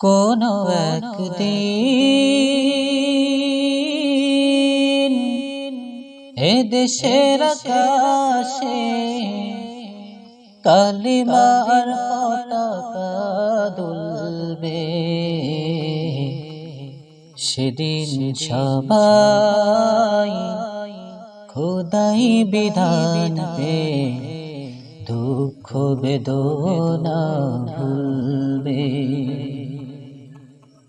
কোন একদিন এ দেশের আকাশে কালিমার পতাকা দুলবে। সেদিন সবাই খোদাই বিধান পে দুঃখ বেদনা ভুলবে।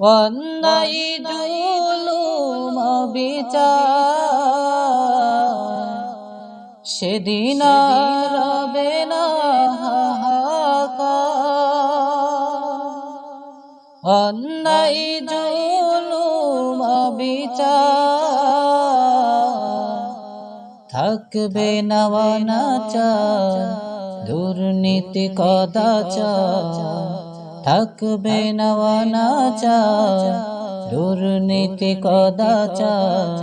অন্যায় জুলুম বিচার সেদিন রবে না অন্যায় জুলুম বিচার থাকবে না অনাচার দুর্নীতি কদাচার। থাকবে না অনাচার দুর্নীতি কদাচার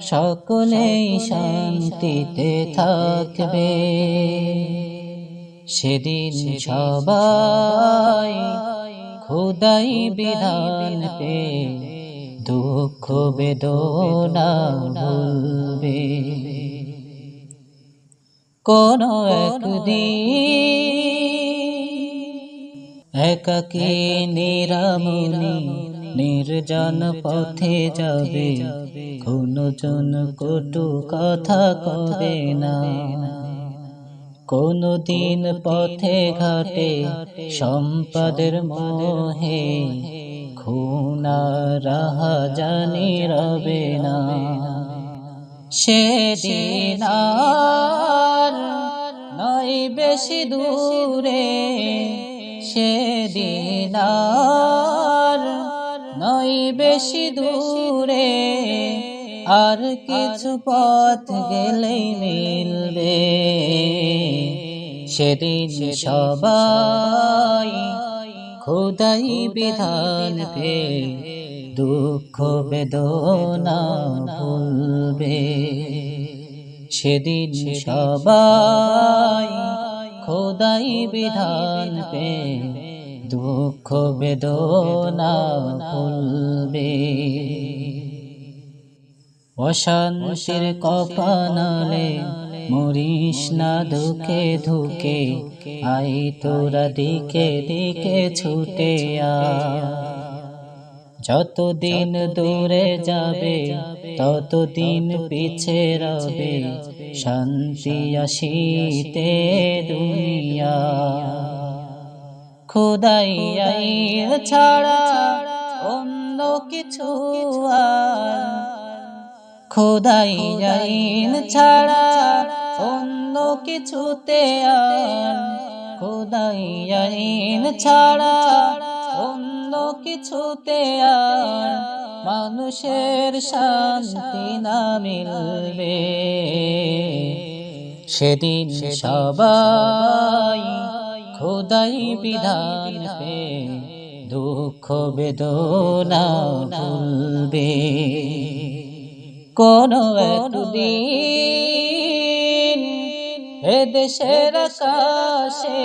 সকলেই শান্তিতে থাকবে। সেদিন সবাই খোদাই বিধান পে, দুঃখ বেদনা ভুলবে। কোন একদিন একাকে নিরামনি, নির্জন পথে যাবে। কোনো জন কটু কথা কবে না। কোনো দিন পথে ঘাটে সম্পদের মোহে, খুনা রাহা জানি রবে না। সেদিন নয় বেশি দূরে সেদিন আর নয় বেশি দূরে আর কিছু পথ গেলেই মিলবে। সেদিন সবাই খোদাই বিধান পে দুঃখ বেদনা ভুলবে। সেদিন সবাই খোদাই বিধান পে, দুঃখ বেদনা ভুলবে। অশান্তির কপানালে মরিস না ধুকে ধুকে আই তোরা দিকে দিকে ছুটে আ যতদিন দূরে যাবে, ততদিন পিছে রবে। শান্তি আসিতে দুনিয়া। খোদাই ছাড়া অন্য কিছু খোদাই ছাড়া অন্য কিছুতে আর। খোদাই ছাড়া অন্য কিছুতে আর মানুষের শান্তি না মিলবে। সেদিন সবাই খোদাই বিধান দুঃখ বেদনা ভুলবে। কোন একদিন এ দেশের আকাশে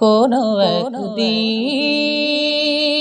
कोनो एक दिन